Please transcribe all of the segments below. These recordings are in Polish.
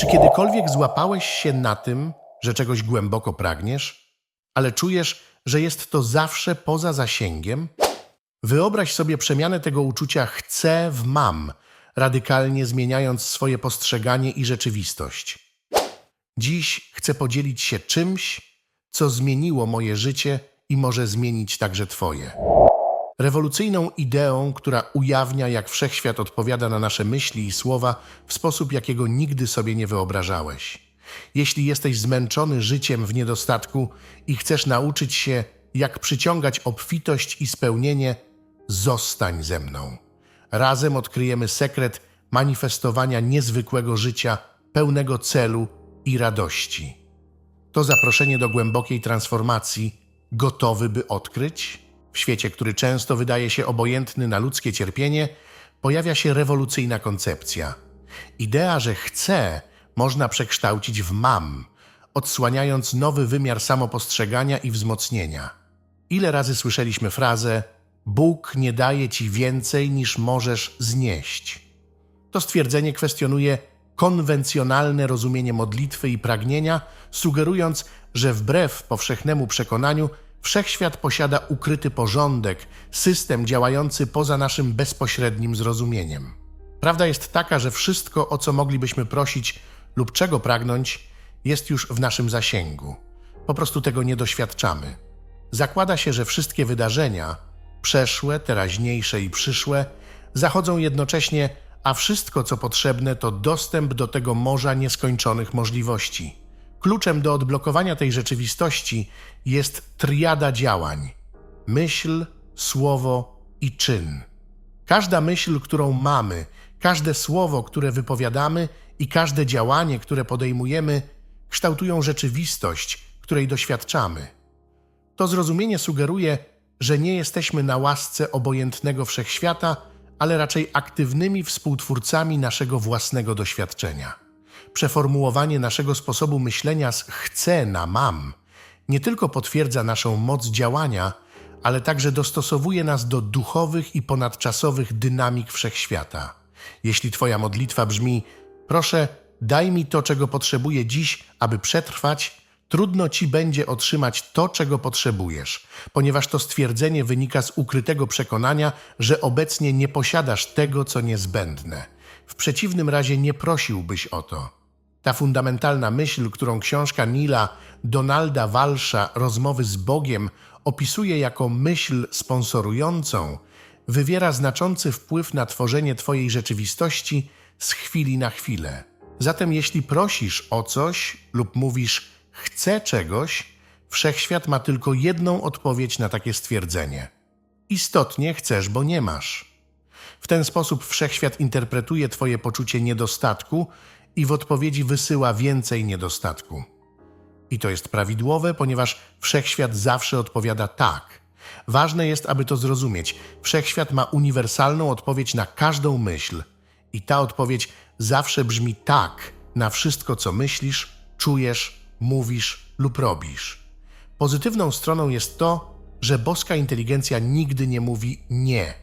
Czy kiedykolwiek złapałeś się na tym, że czegoś głęboko pragniesz, ale czujesz, że jest to zawsze poza zasięgiem? Wyobraź sobie przemianę tego uczucia chcę w mam, radykalnie zmieniając swoje postrzeganie i rzeczywistość. Dziś chcę podzielić się czymś, co zmieniło moje życie i może zmienić także Twoje. Rewolucyjną ideą, która ujawnia, jak wszechświat odpowiada na nasze myśli i słowa w sposób, jakiego nigdy sobie nie wyobrażałeś. Jeśli jesteś zmęczony życiem w niedostatku i chcesz nauczyć się, jak przyciągać obfitość i spełnienie, zostań ze mną. Razem odkryjemy sekret manifestowania niezwykłego życia, pełnego celu i radości. To zaproszenie do głębokiej transformacji, gotowy by odkryć? W świecie, który często wydaje się obojętny na ludzkie cierpienie, pojawia się rewolucyjna koncepcja. Idea, że chcę, można przekształcić w mam, odsłaniając nowy wymiar samopostrzegania i wzmocnienia. Ile razy słyszeliśmy frazę: Bóg nie daje ci więcej niż możesz znieść? To stwierdzenie kwestionuje konwencjonalne rozumienie modlitwy i pragnienia, sugerując, że wbrew powszechnemu przekonaniu wszechświat posiada ukryty porządek, system działający poza naszym bezpośrednim zrozumieniem. Prawda jest taka, że wszystko, o co moglibyśmy prosić lub czego pragnąć, jest już w naszym zasięgu. Po prostu tego nie doświadczamy. Zakłada się, że wszystkie wydarzenia, przeszłe, teraźniejsze i przyszłe, zachodzą jednocześnie, a wszystko, co potrzebne, to dostęp do tego morza nieskończonych możliwości. Kluczem do odblokowania tej rzeczywistości jest triada działań: myśl, słowo i czyn. Każda myśl, którą mamy, każde słowo, które wypowiadamy i każde działanie, które podejmujemy, kształtują rzeczywistość, której doświadczamy. To zrozumienie sugeruje, że nie jesteśmy na łasce obojętnego wszechświata, ale raczej aktywnymi współtwórcami naszego własnego doświadczenia. Przeformułowanie naszego sposobu myślenia z chcę na mam nie tylko potwierdza naszą moc działania, ale także dostosowuje nas do duchowych i ponadczasowych dynamik wszechświata. Jeśli Twoja modlitwa brzmi: Proszę, daj mi to, czego potrzebuję dziś, aby przetrwać, trudno Ci będzie otrzymać to, czego potrzebujesz, ponieważ to stwierdzenie wynika z ukrytego przekonania, że obecnie nie posiadasz tego, co niezbędne. W przeciwnym razie nie prosiłbyś o to. Ta fundamentalna myśl, którą książka Nila Donalda Walsza Rozmowy z Bogiem opisuje jako myśl sponsorującą, wywiera znaczący wpływ na tworzenie Twojej rzeczywistości z chwili na chwilę. Zatem jeśli prosisz o coś lub mówisz chcę czegoś, wszechświat ma tylko jedną odpowiedź na takie stwierdzenie. Istotnie chcesz, bo nie masz. W ten sposób wszechświat interpretuje Twoje poczucie niedostatku i w odpowiedzi wysyła więcej niedostatku. I to jest prawidłowe, ponieważ wszechświat zawsze odpowiada tak. Ważne jest, aby to zrozumieć. Wszechświat ma uniwersalną odpowiedź na każdą myśl, i ta odpowiedź zawsze brzmi tak na wszystko, co myślisz, czujesz, mówisz lub robisz. Pozytywną stroną jest to, że boska inteligencja nigdy nie mówi nie.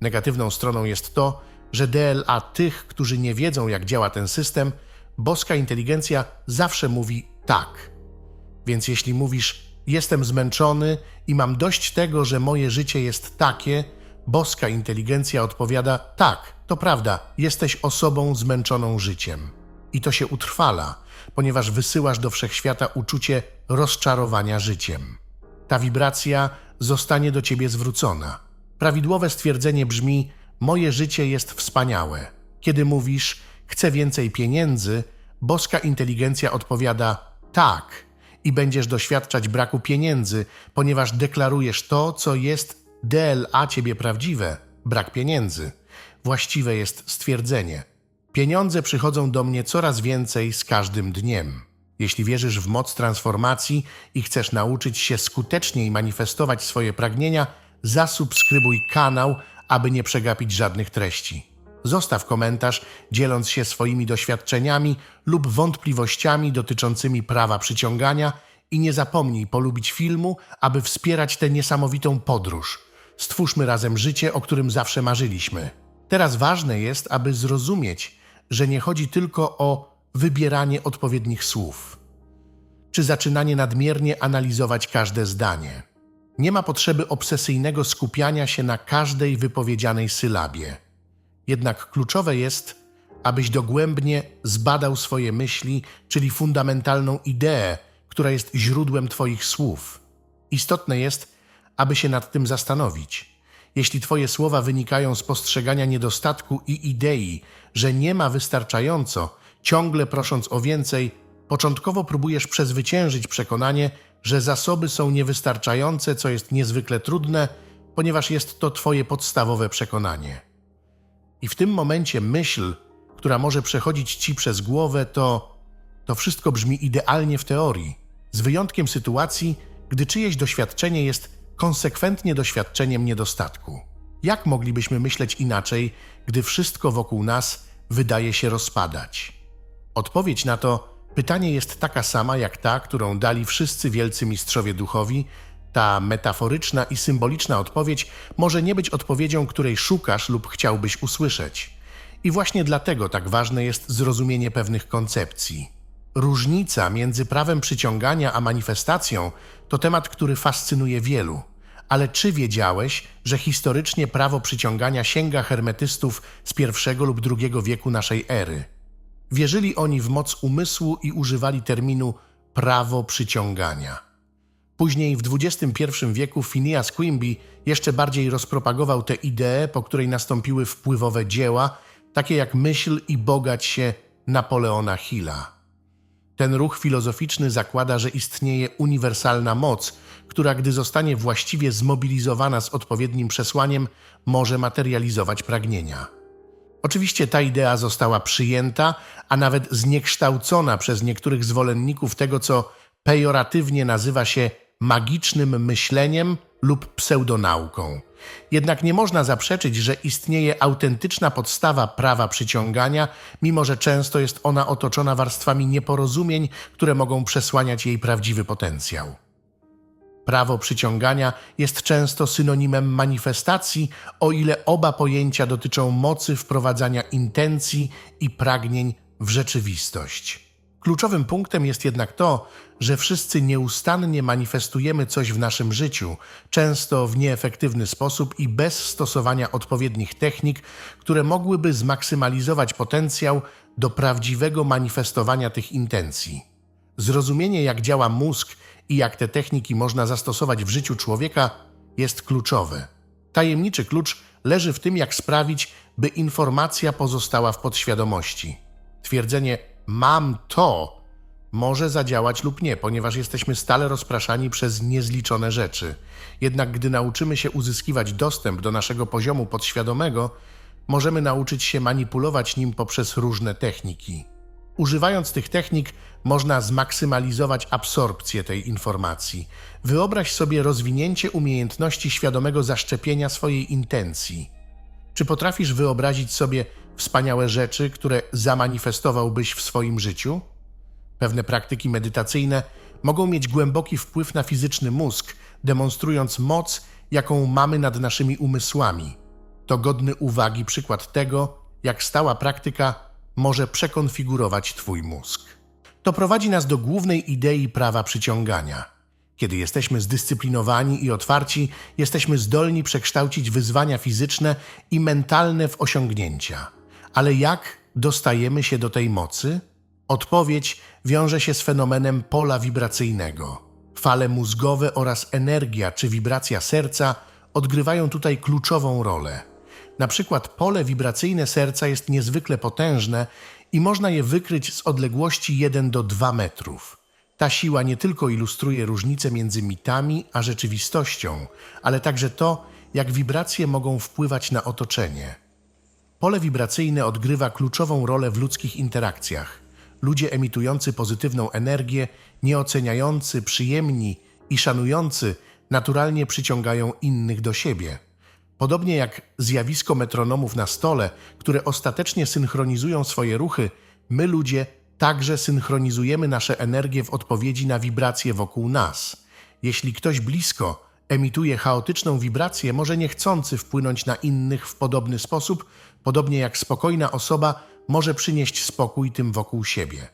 Negatywną stroną jest to, że DLA tych, którzy nie wiedzą, jak działa ten system, boska inteligencja zawsze mówi tak. Więc jeśli mówisz, jestem zmęczony i mam dość tego, że moje życie jest takie, boska inteligencja odpowiada: tak, to prawda, jesteś osobą zmęczoną życiem. I to się utrwala, ponieważ wysyłasz do wszechświata uczucie rozczarowania życiem. Ta wibracja zostanie do ciebie zwrócona. Prawidłowe stwierdzenie brzmi: Moje życie jest wspaniałe. Kiedy mówisz, chcę więcej pieniędzy, boska inteligencja odpowiada tak i będziesz doświadczać braku pieniędzy, ponieważ deklarujesz to, co jest DLA ciebie prawdziwe brak pieniędzy. Właściwe jest stwierdzenie. Pieniądze przychodzą do mnie coraz więcej z każdym dniem. Jeśli wierzysz w moc transformacji i chcesz nauczyć się skuteczniej manifestować swoje pragnienia, zasubskrybuj kanał, aby nie przegapić żadnych treści. Zostaw komentarz, dzieląc się swoimi doświadczeniami lub wątpliwościami dotyczącymi prawa przyciągania i nie zapomnij polubić filmu, aby wspierać tę niesamowitą podróż. Stwórzmy razem życie, o którym zawsze marzyliśmy. Teraz ważne jest, aby zrozumieć, że nie chodzi tylko o wybieranie odpowiednich słów, czy zaczynanie nadmiernie analizować każde zdanie. Nie ma potrzeby obsesyjnego skupiania się na każdej wypowiedzianej sylabie. Jednak kluczowe jest, abyś dogłębnie zbadał swoje myśli, czyli fundamentalną ideę, która jest źródłem Twoich słów. Istotne jest, aby się nad tym zastanowić. Jeśli Twoje słowa wynikają z postrzegania niedostatku i idei, że nie ma wystarczająco, ciągle prosząc o więcej, początkowo próbujesz przezwyciężyć przekonanie, że zasoby są niewystarczające, co jest niezwykle trudne, ponieważ jest to Twoje podstawowe przekonanie. I w tym momencie myśl, która może przechodzić ci przez głowę, to to wszystko brzmi idealnie w teorii, z wyjątkiem sytuacji, gdy czyjeś doświadczenie jest konsekwentnie doświadczeniem niedostatku. Jak moglibyśmy myśleć inaczej, gdy wszystko wokół nas wydaje się rozpadać? Odpowiedź na to pytanie jest taka sama jak ta, którą dali wszyscy wielcy mistrzowie duchowi. Ta metaforyczna i symboliczna odpowiedź może nie być odpowiedzią, której szukasz lub chciałbyś usłyszeć. I właśnie dlatego tak ważne jest zrozumienie pewnych koncepcji. Różnica między prawem przyciągania a manifestacją to temat, który fascynuje wielu. Ale czy wiedziałeś, że historycznie prawo przyciągania sięga hermetystów z I lub II wieku naszej ery? Wierzyli oni w moc umysłu i używali terminu prawo przyciągania. Później w XXI wieku Phineas Quimby jeszcze bardziej rozpropagował tę ideę, po której nastąpiły wpływowe dzieła, takie jak Myśl i Bogać się Napoleona Hilla. Ten ruch filozoficzny zakłada, że istnieje uniwersalna moc, która gdy zostanie właściwie zmobilizowana z odpowiednim przesłaniem, może materializować pragnienia. Oczywiście ta idea została przyjęta, a nawet zniekształcona przez niektórych zwolenników tego, co pejoratywnie nazywa się magicznym myśleniem lub pseudonauką. Jednak nie można zaprzeczyć, że istnieje autentyczna podstawa prawa przyciągania, mimo że często jest ona otoczona warstwami nieporozumień, które mogą przesłaniać jej prawdziwy potencjał. Prawo przyciągania jest często synonimem manifestacji, o ile oba pojęcia dotyczą mocy wprowadzania intencji i pragnień w rzeczywistość. Kluczowym punktem jest jednak to, że wszyscy nieustannie manifestujemy coś w naszym życiu, często w nieefektywny sposób i bez stosowania odpowiednich technik, które mogłyby zmaksymalizować potencjał do prawdziwego manifestowania tych intencji. Zrozumienie, jak działa mózg i jak te techniki można zastosować w życiu człowieka, jest kluczowe. Tajemniczy klucz leży w tym, jak sprawić, by informacja pozostała w podświadomości. Twierdzenie mam to może zadziałać lub nie, ponieważ jesteśmy stale rozpraszani przez niezliczone rzeczy. Jednak gdy nauczymy się uzyskiwać dostęp do naszego poziomu podświadomego, możemy nauczyć się manipulować nim poprzez różne techniki. Używając tych technik, można zmaksymalizować absorpcję tej informacji. Wyobraź sobie rozwinięcie umiejętności świadomego zaszczepienia swojej intencji. Czy potrafisz wyobrazić sobie wspaniałe rzeczy, które zamanifestowałbyś w swoim życiu? Pewne praktyki medytacyjne mogą mieć głęboki wpływ na fizyczny mózg, demonstrując moc, jaką mamy nad naszymi umysłami. To godny uwagi przykład tego, jak stała praktyka może przekonfigurować Twój mózg. To prowadzi nas do głównej idei prawa przyciągania. Kiedy jesteśmy zdyscyplinowani i otwarci, jesteśmy zdolni przekształcić wyzwania fizyczne i mentalne w osiągnięcia. Ale jak dostajemy się do tej mocy? Odpowiedź wiąże się z fenomenem pola wibracyjnego. Fale mózgowe oraz energia czy wibracja serca odgrywają tutaj kluczową rolę. Na przykład pole wibracyjne serca jest niezwykle potężne i można je wykryć z odległości 1 do 2 metrów. Ta siła nie tylko ilustruje różnice między mitami a rzeczywistością, ale także to, jak wibracje mogą wpływać na otoczenie. Pole wibracyjne odgrywa kluczową rolę w ludzkich interakcjach. Ludzie emitujący pozytywną energię, nieoceniający, przyjemni i szanujący naturalnie przyciągają innych do siebie. Podobnie jak zjawisko metronomów na stole, które ostatecznie synchronizują swoje ruchy, my ludzie także synchronizujemy nasze energie w odpowiedzi na wibracje wokół nas. Jeśli ktoś blisko emituje chaotyczną wibrację, może niechcący wpłynąć na innych w podobny sposób, podobnie jak spokojna osoba może przynieść spokój tym wokół siebie.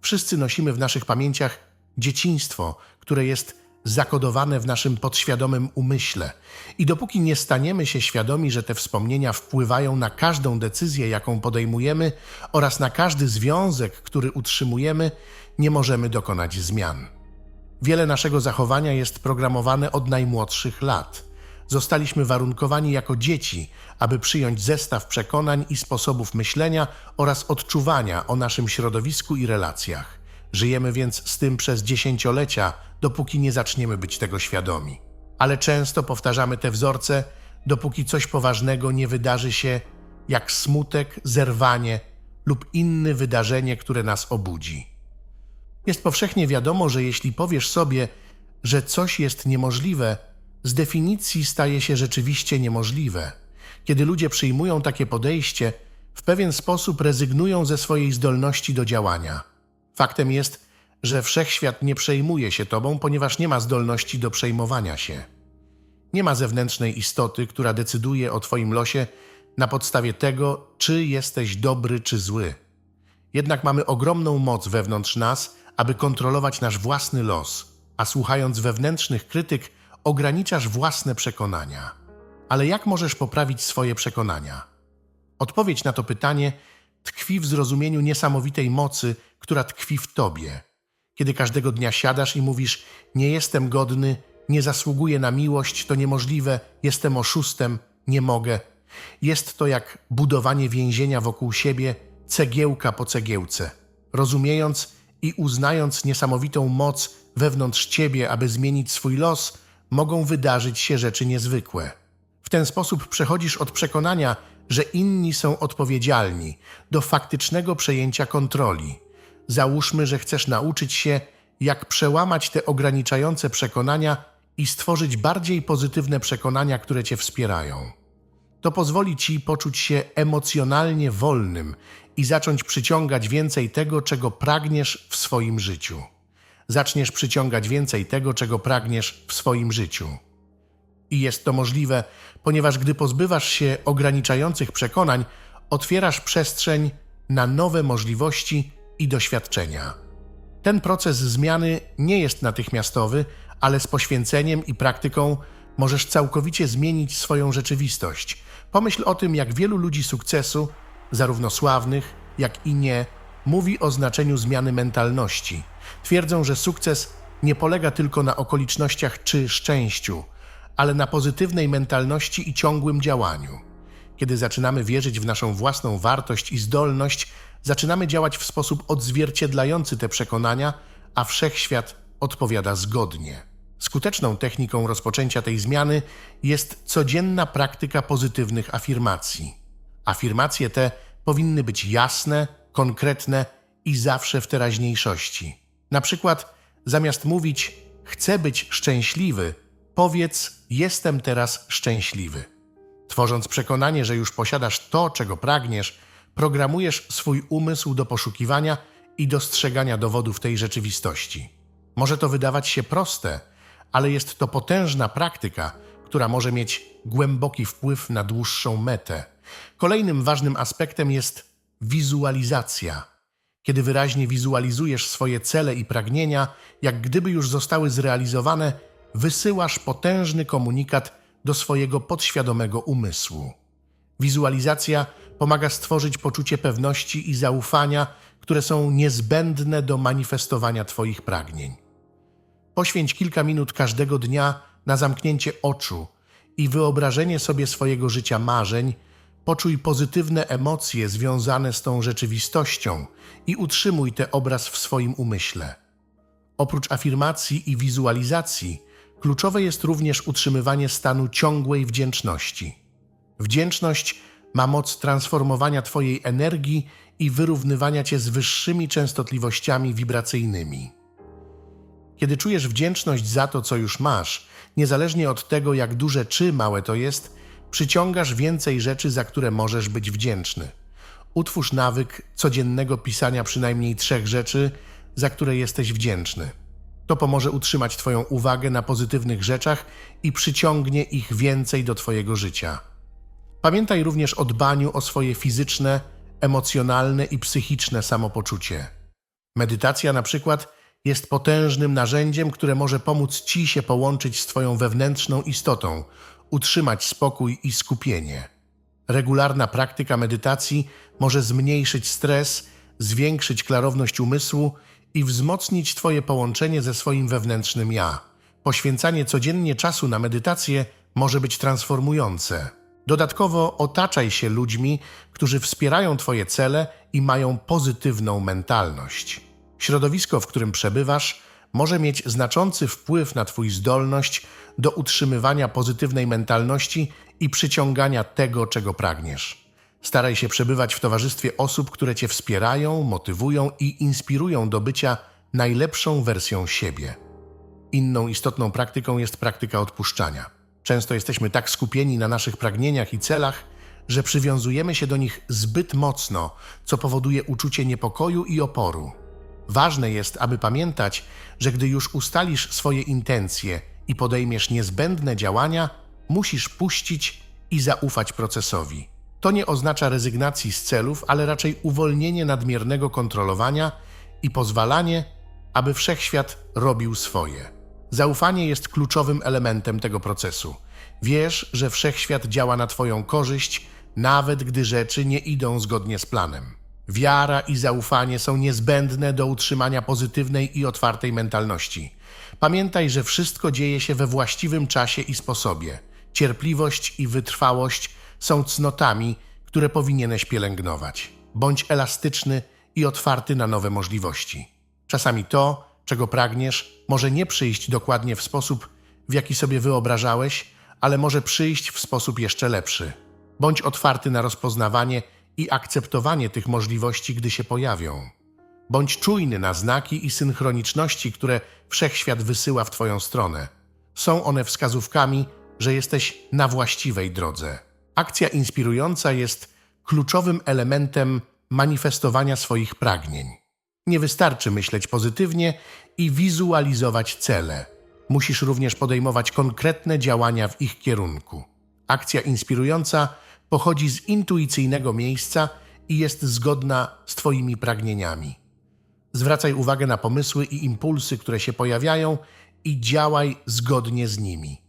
Wszyscy nosimy w naszych pamięciach dzieciństwo, które jest zakodowane w naszym podświadomym umyśle. I dopóki nie staniemy się świadomi, że te wspomnienia wpływają na każdą decyzję, jaką podejmujemy oraz na każdy związek, który utrzymujemy, nie możemy dokonać zmian. Wiele naszego zachowania jest programowane od najmłodszych lat. Zostaliśmy warunkowani jako dzieci, aby przyjąć zestaw przekonań i sposobów myślenia oraz odczuwania o naszym środowisku i relacjach. Żyjemy więc z tym przez dziesięciolecia, dopóki nie zaczniemy być tego świadomi. Ale często powtarzamy te wzorce, dopóki coś poważnego nie wydarzy się, jak smutek, zerwanie lub inne wydarzenie, które nas obudzi. Jest powszechnie wiadomo, że jeśli powiesz sobie, że coś jest niemożliwe, z definicji staje się rzeczywiście niemożliwe. Kiedy ludzie przyjmują takie podejście, w pewien sposób rezygnują ze swojej zdolności do działania. Faktem jest, że wszechświat nie przejmuje się tobą, ponieważ nie ma zdolności do przejmowania się. Nie ma zewnętrznej istoty, która decyduje o twoim losie na podstawie tego, czy jesteś dobry czy zły. Jednak mamy ogromną moc wewnątrz nas, aby kontrolować nasz własny los, a słuchając wewnętrznych krytyk, ograniczasz własne przekonania. Ale jak możesz poprawić swoje przekonania? Odpowiedź na to pytanie tkwi w zrozumieniu niesamowitej mocy, która tkwi w tobie. Kiedy każdego dnia siadasz i mówisz: Nie jestem godny, nie zasługuję na miłość, to niemożliwe, jestem oszustem, nie mogę. Jest to jak budowanie więzienia wokół siebie, cegiełka po cegiełce. Rozumiejąc i uznając niesamowitą moc wewnątrz ciebie, aby zmienić swój los, mogą wydarzyć się rzeczy niezwykłe. W ten sposób przechodzisz od przekonania, że inni są odpowiedzialni, do faktycznego przejęcia kontroli. Załóżmy, że chcesz nauczyć się, jak przełamać te ograniczające przekonania i stworzyć bardziej pozytywne przekonania, które cię wspierają. To pozwoli ci poczuć się emocjonalnie wolnym i zacząć przyciągać więcej tego, czego pragniesz w swoim życiu. Zaczniesz przyciągać więcej tego, czego pragniesz w swoim życiu. I jest to możliwe, ponieważ gdy pozbywasz się ograniczających przekonań, otwierasz przestrzeń na nowe możliwości i doświadczenia. Ten proces zmiany nie jest natychmiastowy, ale z poświęceniem i praktyką możesz całkowicie zmienić swoją rzeczywistość. Pomyśl o tym, jak wielu ludzi sukcesu, zarówno sławnych, jak i nie, mówi o znaczeniu zmiany mentalności. Twierdzą, że sukces nie polega tylko na okolicznościach czy szczęściu, ale na pozytywnej mentalności i ciągłym działaniu. Kiedy zaczynamy wierzyć w naszą własną wartość i zdolność, zaczynamy działać w sposób odzwierciedlający te przekonania, a wszechświat odpowiada zgodnie. Skuteczną techniką rozpoczęcia tej zmiany jest codzienna praktyka pozytywnych afirmacji. Afirmacje te powinny być jasne, konkretne i zawsze w teraźniejszości. Na przykład, zamiast mówić chcę być szczęśliwy, powiedz jestem teraz szczęśliwy. Tworząc przekonanie, że już posiadasz to, czego pragniesz, programujesz swój umysł do poszukiwania i dostrzegania dowodów tej rzeczywistości. Może to wydawać się proste, ale jest to potężna praktyka, która może mieć głęboki wpływ na dłuższą metę. Kolejnym ważnym aspektem jest wizualizacja. Kiedy wyraźnie wizualizujesz swoje cele i pragnienia, jak gdyby już zostały zrealizowane, wysyłasz potężny komunikat do swojego podświadomego umysłu. Wizualizacja pomaga stworzyć poczucie pewności i zaufania, które są niezbędne do manifestowania Twoich pragnień. Poświęć kilka minut każdego dnia na zamknięcie oczu i wyobrażenie sobie swojego życia marzeń, poczuj pozytywne emocje związane z tą rzeczywistością i utrzymuj ten obraz w swoim umyśle. Oprócz afirmacji i wizualizacji, kluczowe jest również utrzymywanie stanu ciągłej wdzięczności. Wdzięczność ma moc transformowania Twojej energii i wyrównywania Cię z wyższymi częstotliwościami wibracyjnymi. Kiedy czujesz wdzięczność za to, co już masz, niezależnie od tego, jak duże czy małe to jest, przyciągasz więcej rzeczy, za które możesz być wdzięczny. Utwórz nawyk codziennego pisania przynajmniej trzech rzeczy, za które jesteś wdzięczny. To pomoże utrzymać Twoją uwagę na pozytywnych rzeczach i przyciągnie ich więcej do Twojego życia. Pamiętaj również o dbaniu o swoje fizyczne, emocjonalne i psychiczne samopoczucie. Medytacja na przykład jest potężnym narzędziem, które może pomóc Ci się połączyć z Twoją wewnętrzną istotą, utrzymać spokój i skupienie. Regularna praktyka medytacji może zmniejszyć stres, zwiększyć klarowność umysłu i wzmocnić Twoje połączenie ze swoim wewnętrznym ja. Poświęcanie codziennie czasu na medytację może być transformujące. Dodatkowo otaczaj się ludźmi, którzy wspierają Twoje cele i mają pozytywną mentalność. Środowisko, w którym przebywasz, może mieć znaczący wpływ na Twój zdolność do utrzymywania pozytywnej mentalności i przyciągania tego, czego pragniesz. Staraj się przebywać w towarzystwie osób, które Cię wspierają, motywują i inspirują do bycia najlepszą wersją siebie. Inną istotną praktyką jest praktyka odpuszczania. Często jesteśmy tak skupieni na naszych pragnieniach i celach, że przywiązujemy się do nich zbyt mocno, co powoduje uczucie niepokoju i oporu. Ważne jest, aby pamiętać, że gdy już ustalisz swoje intencje i podejmiesz niezbędne działania, musisz puścić i zaufać procesowi. To nie oznacza rezygnacji z celów, ale raczej uwolnienie nadmiernego kontrolowania i pozwalanie, aby wszechświat robił swoje. Zaufanie jest kluczowym elementem tego procesu. Wiesz, że wszechświat działa na Twoją korzyść, nawet gdy rzeczy nie idą zgodnie z planem. Wiara i zaufanie są niezbędne do utrzymania pozytywnej i otwartej mentalności. Pamiętaj, że wszystko dzieje się we właściwym czasie i sposobie. Cierpliwość i wytrwałość są cnotami, które powinieneś pielęgnować. Bądź elastyczny i otwarty na nowe możliwości. Czasami to, czego pragniesz, może nie przyjść dokładnie w sposób, w jaki sobie wyobrażałeś, ale może przyjść w sposób jeszcze lepszy. Bądź otwarty na rozpoznawanie i akceptowanie tych możliwości, gdy się pojawią. Bądź czujny na znaki i synchroniczności, które wszechświat wysyła w Twoją stronę. Są one wskazówkami, że jesteś na właściwej drodze. Akcja inspirująca jest kluczowym elementem manifestowania swoich pragnień. Nie wystarczy myśleć pozytywnie i wizualizować cele. Musisz również podejmować konkretne działania w ich kierunku. Akcja inspirująca pochodzi z intuicyjnego miejsca i jest zgodna z Twoimi pragnieniami. Zwracaj uwagę na pomysły i impulsy, które się pojawiają i działaj zgodnie z nimi.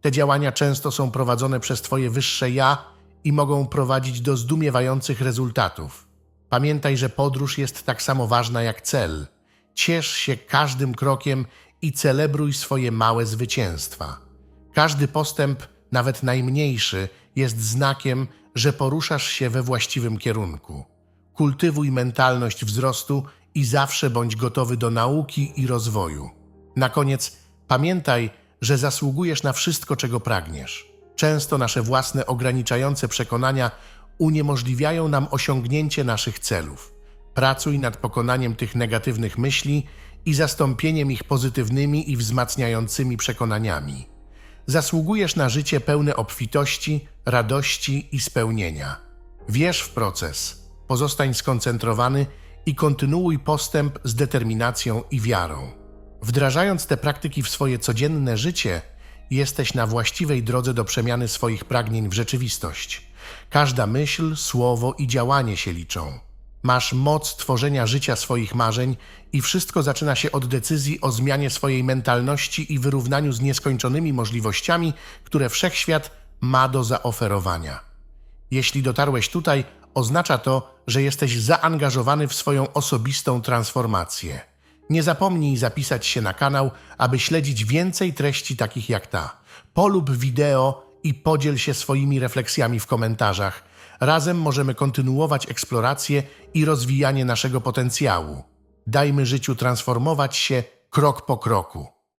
Te działania często są prowadzone przez Twoje wyższe ja i mogą prowadzić do zdumiewających rezultatów. Pamiętaj, że podróż jest tak samo ważna jak cel. Ciesz się każdym krokiem i celebruj swoje małe zwycięstwa. Każdy postęp, nawet najmniejszy, jest znakiem, że poruszasz się we właściwym kierunku. Kultywuj mentalność wzrostu i zawsze bądź gotowy do nauki i rozwoju. Na koniec pamiętaj, że zasługujesz na wszystko, czego pragniesz. Często nasze własne ograniczające przekonania uniemożliwiają nam osiągnięcie naszych celów. Pracuj nad pokonaniem tych negatywnych myśli i zastąpieniem ich pozytywnymi i wzmacniającymi przekonaniami. Zasługujesz na życie pełne obfitości, radości i spełnienia. Wierz w proces, pozostań skoncentrowany i kontynuuj postęp z determinacją i wiarą. Wdrażając te praktyki w swoje codzienne życie, jesteś na właściwej drodze do przemiany swoich pragnień w rzeczywistość. Każda myśl, słowo i działanie się liczą. Masz moc tworzenia życia swoich marzeń i wszystko zaczyna się od decyzji o zmianie swojej mentalności i wyrównaniu z nieskończonymi możliwościami, które wszechświat ma do zaoferowania. Jeśli dotarłeś tutaj, oznacza to, że jesteś zaangażowany w swoją osobistą transformację. Nie zapomnij zapisać się na kanał, aby śledzić więcej treści takich jak ta. Polub wideo i podziel się swoimi refleksjami w komentarzach. Razem możemy kontynuować eksplorację i rozwijanie naszego potencjału. Dajmy życiu transformować się krok po kroku.